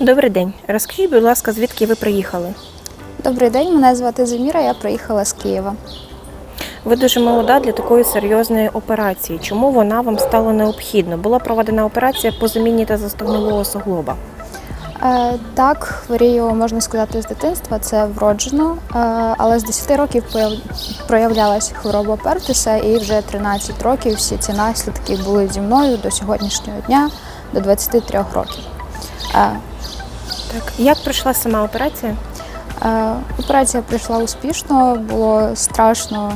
Добрий день. Розкажіть, будь ласка, звідки ви приїхали? Добрий день, мене звати Заміра, я приїхала з Києва. Ви дуже молода для такої серйозної операції. Чому вона вам стала необхідна? Була проведена операція по заміні та застогнилого суглоба. Е, так, хворію, можна сказати, з дитинства, це вроджено, е, але з 10 років проявлялася хвороба Пертуса, і вже 13 років всі ці наслідки були зі мною до сьогоднішнього дня, до 23 років. Е, Так, як пройшла сама операція? Е, Операція пройшла успішно, було страшно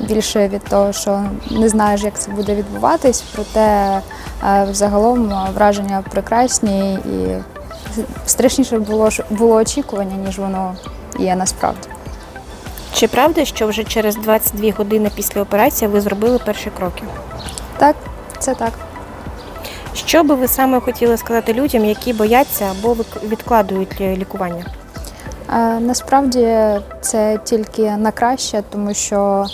більше від того, що не знаєш, як це буде відбуватись, проте е, взагалом е, враження прекрасні і страшніше було, було очікування, ніж воно є насправді. Чи правда, що вже через 22 години після операції ви зробили перші кроки? Так, це так. Що би ви саме хотіли сказати людям, які бояться або відкладують е, лікування? Е, Насправді це тільки на краще, тому що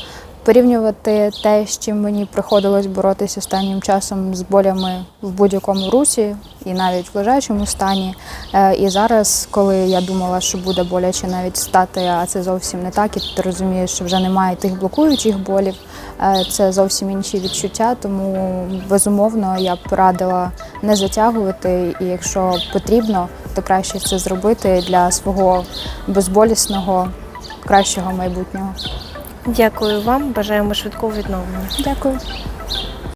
порівнювати те, з чим мені приходилось боротися останнім часом з болями в будь-якому русі і навіть в лежачому стані. е, І зараз, коли я думала, що буде боляче навіть встати, а це зовсім не так, і ти розумієш, що вже немає тих блокуючих болів. е, Це зовсім інші відчуття, тому безумовно я б порадила не затягувати, і якщо потрібно, то краще це зробити для свого безболісного кращого майбутнього. Дякую вам, бажаємо швидкого відновлення. Дякую.